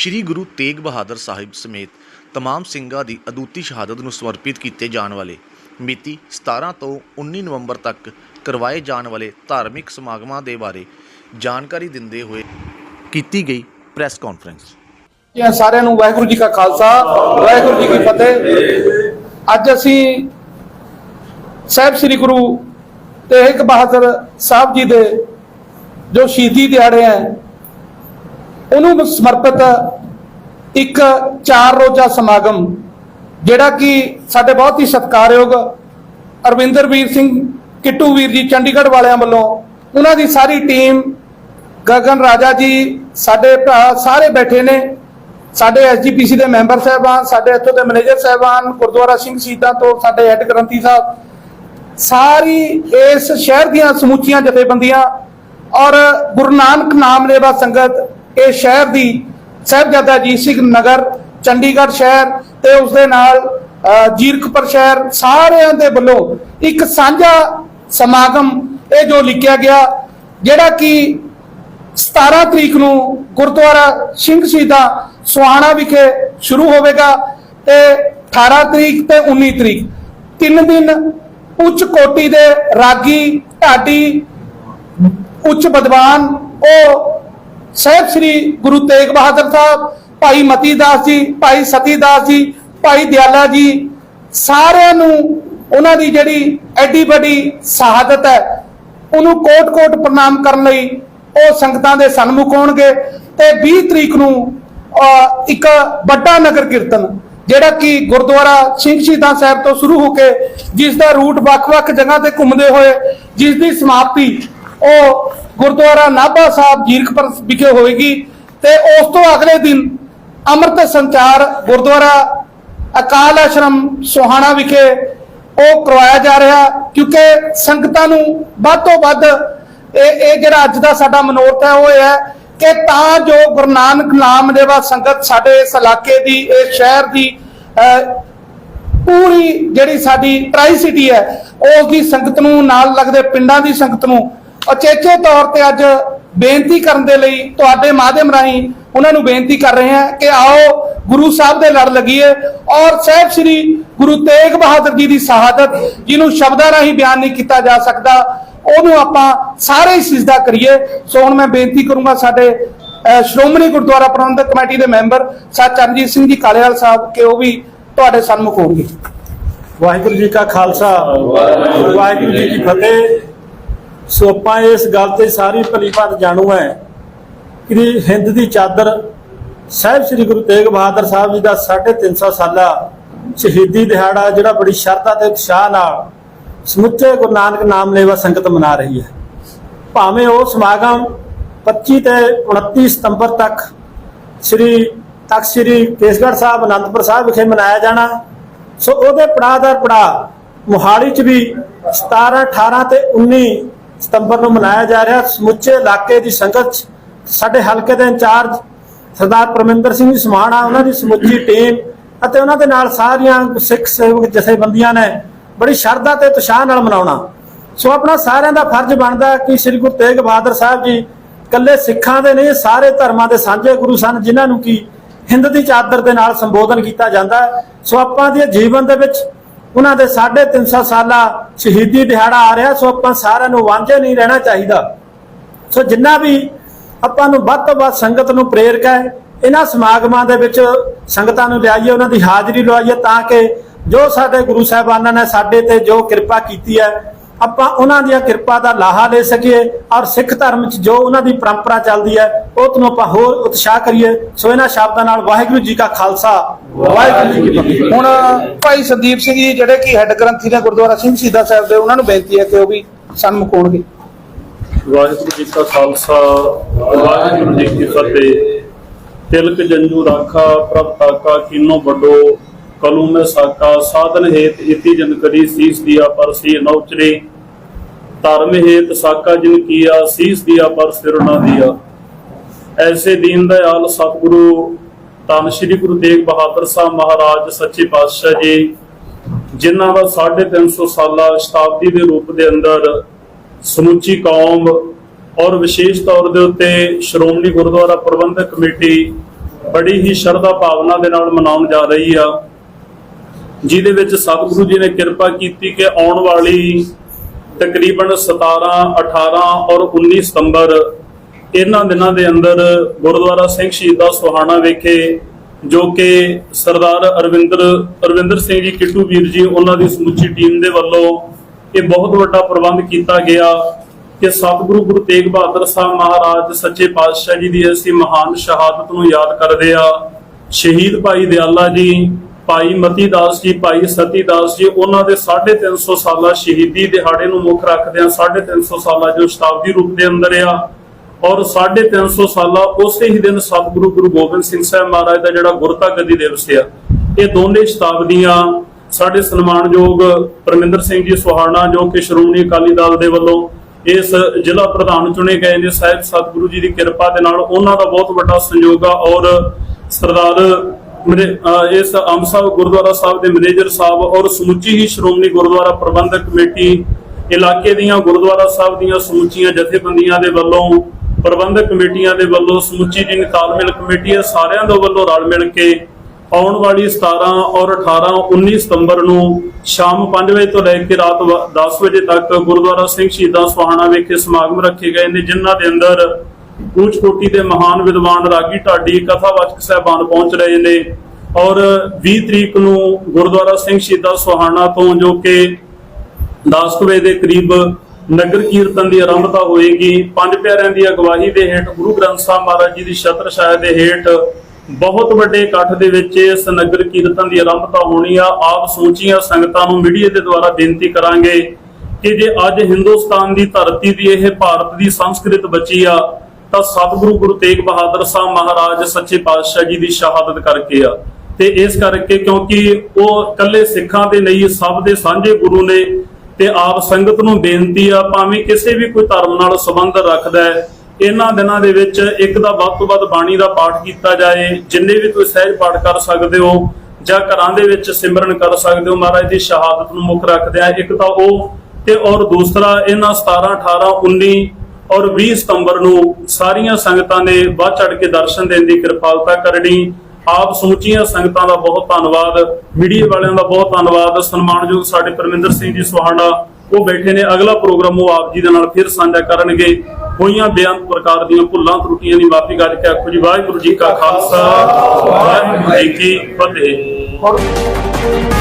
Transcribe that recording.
ਸ੍ਰੀ ਗੁਰੂ ਤੇਗ ਬਹਾਦਰ ਸਾਹਿਬ ਸਮੇਤ ਤਮਾਮ ਸਿੰਘਾਂ ਦੀ ਅਦੁੱਤੀ ਸ਼ਹਾਦਤ ਨੂੰ ਸਮਰਪਿਤ ਕੀਤੇ ਜਾਣ ਵਾਲੇ ਮਿਤੀ 17 ਤੋਂ 19 ਨਵੰਬਰ ਤੱਕ ਕਰਵਾਏ ਜਾਣ ਵਾਲੇ ਧਾਰਮਿਕ ਸਮਾਗਮਾਂ ਦੇ ਬਾਰੇ ਜਾਣਕਾਰੀ ਦਿੰਦੇ ਹੋਏ ਕੀਤੀ ਗਈ ਪ੍ਰੈਸ ਕਾਨਫਰੰਸ। ਜੀ ਸਾਰਿਆਂ ਨੂੰ ਵਾਹਿਗੁਰੂ ਜੀ ਕਾ ਖਾਲਸਾ, ਵਾਹਿਗੁਰੂ ਜੀ ਕੀ ਫਤਿਹ। ਅੱਜ ਅਸੀਂ ਸਾਹਿਬ ਸ੍ਰੀ ਗੁਰੂ ਤੇਗ ਬਹਾਦਰ ਸਾਹਿਬ ਜੀ ਦੇ ਜੋ ਸ਼ਹੀਦੀ ਦਿਹਾੜੇ ਹੈ ਉਹਨੂੰ ਸਮਰਪਿਤ ਇੱਕ ਚਾਰ ਰੋਜ਼ਾ ਸਮਾਗਮ, ਜਿਹੜਾ ਕਿ ਸਾਡੇ ਬਹੁਤ ਹੀ ਸਤਿਕਾਰਯੋਗ ਅਰਵਿੰਦਰ ਵੀਰ ਸਿੰਘ ਕਿੱਟੂ ਵੀਰ ਜੀ ਚੰਡੀਗੜ੍ਹ ਵਾਲਿਆਂ ਵੱਲੋਂ ਉਹਨਾਂ ਦੀ ਸਾਰੀ ਟੀਮ, ਗਗਨ ਰਾਜਾ ਜੀ, ਸਾਡੇ ਭਰਾ ਸਾਰੇ ਬੈਠੇ ਨੇ। ਸਾਡੇ ਐਸਜੀਪੀਸੀ ਦੇ ਮੈਂਬਰ ਸਾਹਿਬਾਨ, ਸਾਡੇ ਇੱਥੋਂ ਦੇ ਮੈਨੇਜਰ ਸਾਹਿਬਾਨ, ਗੁਰਦੁਆਰਾ ਸਿੰਘ ਸ਼ਹੀਦਾਂ ਤੋਂ ਸਾਡੇ ਹੈੱਡ ਗ੍ਰੰਥੀ ਸਾਹਿਬ, ਸਾਰੀ ਇਸ ਸ਼ਹਿਰ ਦੀਆਂ ਸਮੁੱਚੀਆਂ ਜਥੇਬੰਦੀਆਂ ਔਰ ਗੁਰੂ ਨਾਨਕ ਨਾਮ ਲੇਵਾ ਸੰਗਤ ਇਹ ਸ਼ਹਿਰ ਦੀ ਸਾਹਿਬਜ਼ਾਦਾ ਅਜੀਤ ਸਿੰਘ ਨਗਰ, ਚੰਡੀਗੜ੍ਹ ਸ਼ਹਿਰ ਤੇ ਉਸ ਦੇ ਨਾਲ ਜੀਰਕਪੁਰ ਸ਼ਹਿਰ ਸਾਰਿਆਂ ਦੇ ਵੱਲੋਂ ਇੱਕ ਸਾਂਝਾ ਸਮਾਗਮ ਇਹ ਜੋ ਲਿਖਿਆ ਗਿਆ, ਜਿਹੜਾ ਕਿ 17 ਤਰੀਕ ਨੂੰ ਗੁਰਦੁਆਰਾ ਸਿੰਘ ਸ਼ਹੀਦਾਂ ਸੁਹਾਣਾ ਵਿਖੇ ਸ਼ੁਰੂ ਹੋਵੇਗਾ ਤੇ 18 ਤਰੀਕ ਤੇ 19 ਤਰੀਕ। ਤਿੰਨ ਦਿਨ ਉੱਚ ਕੋਟੀ ਦੇ ਰਾਗੀ, ਢਾਡੀ, ਉੱਚ ਵਿਦਵਾਨ ਉਹ ਸਾਹਿਬ ਸ੍ਰੀ ਗੁਰੂ ਤੇਗ ਬਹਾਦਰ ਸਾਹਿਬ, ਭਾਈ ਮਤੀ ਦਾਸ ਜੀ, ਭਾਈ ਸਤੀ ਦਾਸ ਜੀ, ਭਾਈ ਦਿਆਲਾ ਜੀ, ਸਾਰਿਆਂ ਨੂੰ ਉਹਨਾਂ ਦੀ ਜਿਹੜੀ ਐਡੀ ਵੱਡੀ ਸ਼ਹਾਦਤ ਹੈ, ਉਹਨੂੰ ਕੋਟ-ਕੋਟ ਪ੍ਰਣਾਮ ਕਰਨ ਲਈ ਉਹ ਸੰਗਤਾਂ ਦੇ ਸਨਮੁਖ ਹੋਣਗੇ ਤੇ 20 ਤਰੀਕ ਨੂੰ ਇੱਕ ਵੱਡਾ ਨਗਰ ਕੀਰਤਨ, ਜਿਹੜਾ ਕਿ ਗੁਰਦੁਆਰਾ ਸਿੰਘ ਸ਼ਹੀਦਾਂ ਸਾਹਿਬ ਤੋਂ ਸ਼ੁਰੂ ਹੋ ਕੇ, ਜਿਸ ਦਾ ਰੂਟ ਵੱਖ-ਵੱਖ ਜਗ੍ਹਾ ਤੇ ਘੁੰਮਦੇ ਹੋਏ, ਜਿਸ ਦੀ ਸਮਾਪਤੀ ਉਹ ਗੁਰਦੁਆਰਾ ਨਾਭਾ ਸਾਹਿਬ ਜੀਰਕਪੁਰ ਵਿਖੇ ਹੋਏਗੀ ਤੇ ਉਸ ਤੋਂ ਅਗਲੇ ਦਿਨ ਅੰਮ੍ਰਿਤ ਸੰਚਾਰ ਗੁਰਦੁਆਰਾ ਅਕਾਲ ਆਸ਼ਰਮ ਸੋਹਾਣਾ ਵਿਖੇ ਉਹ ਕਰਵਾਇਆ ਜਾ ਰਿਹਾ, ਕਿਉਂਕਿ ਸੰਗਤਾਂ ਨੂੰ ਵੱਧ ਤੋਂ ਵੱਧ ਇਹ ਇਹ ਜਿਹੜਾ ਅੱਜ ਦਾ ਸਾਡਾ ਮਨੋਰਥ ਹੈ, ਉਹ ਇਹ ਹੈ ਕਿ ਤਾਂ ਜੋ ਗੁਰੂ ਨਾਨਕ ਨਾਮ ਦੇਵਾ ਸੰਗਤ ਸਾਡੇ ਇਸ ਇਲਾਕੇ ਦੀ, ਇਸ ਸ਼ਹਿਰ ਦੀ ਪੂਰੀ ਜਿਹੜੀ ਸਾਡੀ ਟਰਾਈ ਸਿਟੀ ਹੈ, ਉਸ ਦੀ ਸੰਗਤ ਨੂੰ, ਨਾਲ ਲੱਗਦੇ ਪਿੰਡਾਂ ਦੀ ਸੰਗਤ ਨੂੰ ਅਚੇਚੇ ਤੌਰ ਤੇ ਅੱਜ ਬੇਨਤੀ ਕਰਨ ਦੇ ਲਈ ਤੁਹਾਡੇ ਮਾਧਿਅਮ ਰਾਹੀਂ ਉਹਨਾਂ ਨੂੰ ਬੇਨਤੀ ਕਰ ਰਹੇ ਹਾਂ ਕਿ ਆਓ ਗੁਰੂ ਸਾਹਿਬ ਦੇ ਲੜ ਲੱਗੀਏ ਔਰ ਸਾਹਿਬ ਸ੍ਰੀ ਗੁਰੂ ਤੇਗ ਬਹਾਦਰ ਜੀ ਦੀ ਸ਼ਹਾਦਤ, ਜਿਹਨੂੰ ਸ਼ਬਦਾਂ ਰਾਹੀਂ ਬਿਆਨ ਨਹੀਂ ਕੀਤਾ ਜਾ ਸਕਦਾ, ਉਹਨੂੰ ਆਪਾਂ ਸਾਰੇ ਹੀ ਸਿਜਦਾ ਕਰੀਏ। ਸੋ ਹੁਣ ਮੈਂ ਬੇਨਤੀ ਕਰੂੰਗਾ ਸਾਡੇ ਸ਼੍ਰੋਮਣੀ ਗੁਰਦੁਆਰਾ ਪ੍ਰਬੰਧਕ ਕਮੇਟੀ ਦੇ ਮੈਂਬਰ ਸਾਧ ਚਰਨਜੀਤ ਸਿੰਘ ਜੀ ਕਾਲੇਵਾਲ ਸਾਹਿਬ ਕਿ ਉਹ ਵੀ ਤੁਹਾਡੇ ਸਨਮੁਖ ਹੋਣਗੇ। ਵਾਹਿਗੁਰੂ ਜੀ ਕਾ ਖਾਲਸਾ, ਵਾਹਿਗੁਰੂ ਜੀ ਕੀ ਫਤਿਹ। ਸੋ ਆਪਾਂ ਇਸ ਗੱਲ ਤੇ ਸਾਰੀ ਭਲੀ ਭਾਂਤ ਜਾਣੂ ਹੈ। ਕਿ ਹਿੰਦ ਦੀ ਚਾਦਰ ਸਾਹਿਬ ਸ੍ਰੀ ਗੁਰੂ ਤੇਗ ਬਹਾਦਰ ਸਾਹਿਬ ਜੀ ਦਾ 350 ਸਾਲਾ ਸ਼ਹੀਦੀ ਦਿਹਾੜਾ, ਜਿਹੜਾ ਬੜੀ ਸ਼ਰਧਾ ਤੇ ਉਤਸ਼ਾਹ ਨਾਲ ਸਮੁੱਚੇ ਗੁਰੂ ਨਾਨਕ ਨਾਮ ਲੇਵਾ ਸੰਗਤ ਮਨਾ ਰਹੀ ਹੈ। ਭਾਵੇਂ ਉਹ ਸਮਾਗਮ 25 ਤੇ 29 ਸਤੰਬਰ ਤੱਕ ਸ੍ਰੀ ਤਖਤ ਸ੍ਰੀ ਕੇਸਗੜ੍ਹ ਸਾਹਿਬ, ਅਨੰਦਪੁਰ ਸਾਹਿਬ ਵਿਖੇ ਮਨਾਇਆ ਜਾਣਾ, ਸੋ ਉਹਦੇ ਪੜਾਅ ਦਰ ਪੜਾਅ ਮੁਹਾਲੀ ਚ ਵੀ 17 18 ਤੇ 19 ਸਤੰਬਰ ਨੂੰ ਮਨਾਇਆ ਜਾ ਰਿਹਾ ਸਮੁੱਚੇ ਇਲਾਕੇ ਦੀ ਸੰਗਤ ਸਾਡੇ ਹਲਕੇ ਦੇ ਇੰਚਾਰਜ ਸਰਦਾਰ ਪਰਮਿੰਦਰ ਸਿੰਘ ਸਮਾਣਾ ਉਹਨਾਂ ਦੀ ਸਮੁੱਚੀ ਟੀਮ ਅਤੇ ਉਹਨਾਂ ਦੇ ਨਾਲ ਸਾਰੀਆਂ ਸਿੱਖ ਸੇਵਕ ਜਥੇਬੰਦੀਆਂ ਨੇ ਬੜੀ ਸ਼ਰਧਾ ਤੇ ਉਤਸ਼ਾਹ ਨਾਲ ਮਨਾਉਣਾ ਸੋ ਆਪਣਾ ਸਾਰਿਆਂ ਦਾ ਫਰਜ਼ ਬਣਦਾ ਕਿ ਸ੍ਰੀ ਗੁਰੂ ਤੇਗ ਬਹਾਦਰ ਸਾਹਿਬ ਜੀ ਕੱਲੇ ਸਿੱਖਾਂ ਦੇ ਨਹੀਂ, ਸਾਰੇ ਧਰਮਾਂ ਦੇ ਸਾਂਝੇ ਗੁਰੂ ਸਨ, ਜਿਨ੍ਹਾਂ ਨੂੰ ਕੀ ਹਿੰਦ ਦੀ ਚਾਦਰ ਦੇ ਨਾਲ ਸੰਬੋਧਨ ਕੀਤਾ ਜਾਂਦਾ ਹੈ। ਸੋ ਆਪਾਂ ਦੇ ਜੀਵਨ ਦੇ ਵਿੱਚ ਉਹਨਾਂ ਦੇ 350 ਸਾਲਾ ਸ਼ਹੀਦੀ ਦਿਹਾੜਾ ਆ ਰਿਹਾ, ਸੋ ਆਪਾਂ ਸਾਰਿਆਂ ਨੂੰ ਵਾਂਝੇ ਨਹੀਂ ਰਹਿਣਾ ਚਾਹੀਦਾ। ਸੋ ਜਿੰਨਾ ਵੀ ਆਪਾਂ ਨੂੰ ਵੱਧ ਤੋਂ ਵੱਧ ਸੰਗਤ ਨੂੰ ਪ੍ਰੇਰਕ ਹੈ, ਇਹਨਾਂ ਸਮਾਗਮਾਂ ਦੇ ਵਿੱਚ ਸੰਗਤਾਂ ਨੂੰ ਲਿਆਈਏ, ਉਹਨਾਂ ਦੀ ਹਾਜ਼ਰੀ ਲਵਾਈਏ ਤਾਂ ਕਿ ਜੋ ਸਾਡੇ ਗੁਰੂ ਸਾਹਿਬਾਨਾਂ ਨੇ ਸਾਡੇ ਤੇ ਜੋ ਕਿਰਪਾ ਕੀਤੀ ਹੈ, ਆਪਾਂ ਉਹਨਾਂ ਦੀਆਂ ਕਿਰਪਾ ਦਾ ਲਾਹਾ ਲੈ ਸਕੀਏ ਔਰ ਸਿੱਖ ਧਰਮ 'ਚ ਜੋ ਉਹਨਾਂ ਦੀ ਪਰੰਪਰਾ ਚੱਲਦੀ ਹੈ, ਉਹ ਨੂੰ ਆਪਾਂ ਹੋਰ ਉਤਸ਼ਾਹ ਕਰੀਏ। ਸੋ ਇਹਨਾਂ ਸ਼ਬਦਾਂ ਨਾਲ ਵਾਹਿਗੁਰੂ ਜੀ ਕਾ ਖਾਲਸਾ। ਵਾਹਿਗੁਰੂ ਜੀ ਕੀ ਫਤਿਹ ਹੁਣ ਭਾਈ ਸੰਦੀਪ ਸਿੰਘ ਜੀ ਜਿਹੜੇ ਕਿ ਹੈੱਡ ਗ੍ਰੰਥੀ ਨੇ ਗੁਰਦੁਆਰਾ ਸਿੰਘ ਸ਼ਹੀਦਾਂ ਸਾਹਿਬ ਦੇ ਉਹਨਾਂ ਨੂੰ ਬੇਨਤੀ ਹੈ ਕਿ ਉਹ ਵੀ ਸਨਮੁਖ ਹੋਣਗੇ ਵਾਹਿਗੁਰੂ ਜੀ ਕਾ ਖਾਲਸਾ ਵਾਹਿਗੁਰੂ ਜੀ ਕੀ ਫਤਿਹ। ਤਿਲਕ ਜੰਜੂ ਰਾਖਾ ਪ੍ਰਭ ਤਾਕਾ ਕੀਨੋ ਵੱਡੋ ਕਲੂ ਮੈਂ ਸਾਕਾ ਸਾਧਨ ਹੇਤ ਇਤੀ ਜਨ ਕਰੀ ਸੀਸ ਦਿਆ ਪਰ ਸੀ ਨ ਉਚਰੇ। ਧਰਮ ਹੇਤ ਸਾਕਾ ਜਿਨ ਕੀਆ ਸੀਸ ਦਿਆ ਪਰ ਸਿਰ ਨਾ ਦਿਆ। ਐਸੇ ਦੀਨ ਦਇਆਲ ਸਤਿਗੁਰੂ ਧੰਨ ਸ਼੍ਰੀ ਗੁਰੂ ਤੇਗ ਬਹਾਦਰ ਸਾਹਿਬ ਮਹਾਰਾਜ, ਸੱਚੇ ਪਾਤਸ਼ਾਹ ਜੀ, ਜਿਨ੍ਹਾਂ ਦਾ 350 ਸਾਲਾ ਸ਼ਤਾਬਦੀ ਦੇ ਰੂਪ ਦੇ ਅੰਦਰ ਸਮੁੱਚੀ ਕੌਮ ਔਰ ਵਿਸ਼ੇਸ਼ ਤੌਰ ਦੇ ਉੱਤੇ ਸ਼੍ਰੋਮਣੀ ਗੁਰਦੁਆਰਾ ਪ੍ਰਬੰਧਕ ਕਮੇਟੀ ਬੜੀ ਹੀ ਸ਼ਰਧਾ ਭਾਵਨਾ ਦੇ ਨਾਲ ਮਨਾਉਣ ਜਾ ਰਹੀ ਆ। ਜਿਹਦੇ ਵਿੱਚ ਸਤਿਗੁਰੂ ਜੀ ਨੇ ਕਿਰਪਾ ਕੀਤੀ ਕਿ ਆਉਣ ਵਾਲੀ ਤਕਰੀਬਨ 17 18 ਔਰ 19 ਸਤੰਬਰ ਇਹਨਾਂ ਦਿਨਾਂ ਦੇ ਅੰਦਰ ਗੁਰਦੁਆਰਾ ਸਿੰਘ ਸ਼ਹੀਦਾ ਸੁਹਾਣਾ ਵਿਖੇ, ਜੋ ਕਿ ਸਰਦਾਰ ਅਰਵਿੰਦਰ ਅਰਵਿੰਦਰ ਸਿੰਘ ਜੀ, ਕਿੱਟੂ ਵੀਰ ਜੀ, ਉਹਨਾਂ ਦੀ ਸਮੁੱਚੀ ਟੀਮ ਦੇ ਵੱਲੋਂ ਇਹ ਬਹੁਤ ਵੱਡਾ ਪ੍ਰਬੰਧ ਕੀਤਾ ਗਿਆ ਕਿ ਸਤਿਗੁਰੂ ਗੁਰੂ ਤੇਗ ਬਹਾਦਰ ਸਾਹਿਬ ਮਹਾਰਾਜ ਸੱਚੇ ਪਾਤਸ਼ਾਹ ਜੀ ਦੀ ਅਸੀਂ ਮਹਾਨ ਸ਼ਹਾਦਤ ਨੂੰ ਯਾਦ ਕਰਦੇ ਆ। ਸ਼ਹੀਦ ਭਾਈ ਦਿਆਲਾ ਜੀ, ਭਾਈ ਮਤੀ ਦਾਸ ਜੀ, ਭਾਈ ਸਤੀ ਦਾਸ ਜੀ, ਉਹਨਾਂ ਦੇ 350 ਸਾਲਾ ਸ਼ਹੀਦੀ ਦਿਹਾੜੇ ਨੂੰ ਮੁੱਖ ਰੱਖਦੇ ਆ 350 ਸਾਲਾ ਜੋ ਸ਼ਤਾਬਦੀ ਰੂਪ ਦੇ ਅੰਦਰ ਆ ਔਰ 350 ਸਾਲਾ ਉਸੇ ਹੀ ਦਿਨ ਸਤਿਗੁਰੂ ਗੁਰੂ ਗੋਬਿੰਦ ਸਿੰਘ ਸਾਹਿਬ ਮਹਾਰਾਜ ਦਾ ਜਿਹੜਾ ਗੁਰਤਾ ਗੱਦੀ ਦਿਵਸ ਆ, ਇਹ ਦੋਨੇ ਸ਼ਤਾਬਦੀਆਂ ਸਾਡੇ ਸਨਮਾਨਯੋਗ ਪਰਮਿੰਦਰ ਸਿੰਘ ਜੀ ਸੁਹਾਣਾ ਜੋ ਕਿ ਸ਼੍ਰੋਮਣੀ ਅਕਾਲੀ ਦਲ ਦੇ ਵੱਲੋਂ ਇਸ ਜ਼ਿਲ੍ਹਾ ਪ੍ਰਧਾਨ ਚੁਣੇ ਗਏ ਨੇ, ਸਾਹਿਬ ਸਤਿਗੁਰੂ ਜੀ ਦੀ ਕਿਰਪਾ ਦੇ ਨਾਲ ਉਹਨਾਂ ਦਾ ਬਹੁਤ ਵੱਡਾ ਸੰਯੋਗ ਆ ਔਰ ਸਰਦਾਰ ਮੇਰੇ ਇਸ ਅੰਬ ਸਾਹਿਬ ਗੁਰਦੁਆਰਾ ਸਾਹਿਬ ਦੇ ਮੈਨੇਜਰ ਸਾਹਿਬ ਔਰ ਸਮੁੱਚੀ ਹੀ ਸ਼੍ਰੋਮਣੀ ਗੁਰਦੁਆਰਾ ਪ੍ਰਬੰਧਕ ਕਮੇਟੀ ਇਲਾਕੇ ਦੀਆਂ ਗੁਰਦੁਆਰਾ ਸਾਹਿਬ ਦੀਆਂ ਸਮੁੱਚੀਆਂ ਜਥੇਬੰਦੀਆਂ ਦੇ ਵੱਲੋਂ ਪ੍ਰਬੰਧਕ ਕਮੇਟੀਆਂ ਦੇ ਵੱਲੋਂ ਸਮੁੱਚੀ ਜਿਹੜੀ ਤਾਲਮੇਲ ਕਮੇਟੀ ਹੈ। ਸਾਰਿਆਂ ਦੇ ਵੱਲੋਂ ਰਲ ਮਿਲ ਕੇ ਆਉਣ ਵਾਲੀ 17 ਔਰ 18 19 ਸਤੰਬਰ ਨੂੰ ਸ਼ਾਮ 5 ਵਜੇ ਤੋਂ ਲੈ ਕੇ ਰਾਤ 10 ਵਜੇ ਤੱਕ ਗੁਰਦੁਆਰਾ ਸਿੰਘ ਸ਼ਹੀਦਾਂ ਸੁਹਾਣਾ ਵਿਖੇ ਸਮਾਗਮ ਰੱਖੇ ਗਏ ਨੇ, ਜਿਨ੍ਹਾਂ ਦੇ ਅੰਦਰ ਉੱਚ ਕੋਟੀ ਦੇ ਮਹਾਨ ਵਿਦਵਾਨ ਰਾਗੀ ਢਾਡੀ, ਕਥਾਵਾਚਕ ਸਹਿਬਾਨ ਪਹੁੰਚ ਰਹੇ ਨੇ ਔਰ 20 ਤਰੀਕ ਨੂੰ ਗੁਰਦੁਆਰਾ ਸਿੰਘ ਸ਼ਹੀਦਾਂ ਸੁਹਾਣਾ ਤੋਂ ਜੋ ਕਿ 10 ਵਜੇ ਦੇ ਕਰੀਬ ਨਗਰ ਕੀਰਤਨ ਦੀ ਆਰੰਭਤਾ ਹੋਏਗੀ। ਪੰਜ ਪਿਆਰਿਆਂ ਦੀ ਅਗਵਾਈ ਦੇ ਹੇਠ ਗੁਰੂ ਗ੍ਰੰਥ ਸਾਹਿਬ ਮਹਾਰਾਜ ਜੀ ਦੀ ਛਤਰ ਛਾਇਆ ਦੇ ਹੇਠ ਬਹੁਤ ਵੱਡੇ ਇਕੱਠ ਦੇ ਵਿੱਚ ਇਸ ਨਗਰ ਕੀਰਤਨ ਦੀ ਆਰੰਭਤਾ ਹੋਣੀ ਆ। ਆਪ ਸੋਚੀਆਂ ਸੰਗਤਾਂ ਨੂੰ ਮੀਡੀਆ ਦੇ ਦੁਆਰਾ ਬੇਨਤੀ ਕਰਾਂਗੇ ਕਿ ਜੇ ਅੱਜ ਹਿੰਦੁਸਤਾਨ ਦੀ ਧਰਤੀ ਦੀ ਇਹ ਭਾਰਤ ਦੀ ਸੰਸਕ੍ਰਿਤ ਬਚੀ ਆ, ਤਾਂ ਸਤਿਗੁਰੂ ਗੁਰੂ ਤੇਗ ਬਹਾਦਰ ਸਾਹਿਬ ਮਹਾਰਾਜ ਸੱਚੇ ਪਾਤਸ਼ਾਹ ਜੀ ਦੀ ਸ਼ਹਾਦਤ ਕਰਕੇ ਆ। ਤੇ ਇਸ ਕਰਕੇ ਕਿਉਂਕਿ ਉਹ ਇਕੱਲੇ ਸਿੱਖਾਂ ਦੇ ਨਹੀਂ, ਸਭ ਦੇ ਸਾਂਝੇ ਗੁਰੂ ਨੇ ਤੇ ਆਪ ਸੰਗਤ ਨੂੰ ਬੇਨਤੀ ਆ, ਭਾਵੇਂ ਕਿਸੇ ਵੀ ਕੋਈ ਧਰਮ ਨਾਲ ਸੰਬੰਧ ਰੱਖਦਾ ਹੈ, ਇਹਨਾਂ ਦਿਨਾਂ ਦੇ ਵਿੱਚ ਇੱਕ ਦਾ ਵੱਧ ਤੋਂ ਵੱਧ ਬਾਣੀ ਦਾ ਪਾਠ ਕੀਤਾ ਜਾਏ, ਜਿੰਨੇ ਵੀ ਤੁਸੀਂ ਸਹਿਜ ਪਾਠ ਕਰ ਸਕਦੇ ਹੋ, ਜਾਂ ਘਰਾਂ ਦੇ ਵਿੱਚ ਸਿਮਰਨ ਕਰ ਸਕਦੇ ਹੋ, ਮਹਾਰਾਜ ਦੀ ਸ਼ਹਾਦਤ ਨੂੰ ਮੁੱਖ ਰੱਖਦੇ ਆ, ਇੱਕ ਤਾਂ ਉਹ ਤੇ ਔਰ ਦੂਸਰਾ ਇਹਨਾਂ 17 18 19 ਔਰ 20 ਸਤੰਬਰ ਨੂੰ ਸਾਰੀਆਂ ਸੰਗਤਾਂ ਨੇ ਵੱਧ ਚੜ ਕੇ ਦਰਸ਼ਨ ਦੇਣ ਦੀ ਕਿਰਪਾਲਤਾ ਕਰਨੀ ਆਪ ਸਮੁੱਚੀਆਂ ਸੰਗਤਾਂ ਦਾ ਬਹੁਤ ਧੰਨਵਾਦ, ਮੀਡੀਆ ਵਾਲਿਆਂ ਦਾ ਬਹੁਤ ਧੰਨਵਾਦ, ਸਨਮਾਨਯੋਗ ਸਾਡੇ ਪਰਮਿੰਦਰ ਸਿੰਘ ਜੀ ਸੁਹਾਣਾ, ਉਹ ਬੈਠੇ ਨੇ, ਅਗਲਾ ਪ੍ਰੋਗਰਾਮ ਉਹ ਆਪ ਜੀ ਦੇ ਨਾਲ ਫਿਰ ਸਾਂਝਾ ਕਰਨਗੇ। ਹੋਈਆਂ ਬੇਅੰਤ ਪ੍ਰਕਾਰ ਦੀਆਂ ਭੁੱਲਾਂ, ਤਰੁੱਟੀਆਂ ਦੀ ਮਾਫੀ ਕਰਕੇ ਆਖੋ ਜੀ, ਵਾਹਿਗੁਰੂ ਜੀ ਕਾ ਖਾਲਸਾ, ਵਾਹਿਗੁਰੂ ਜੀ ਕੀ ਫਤਿਹ।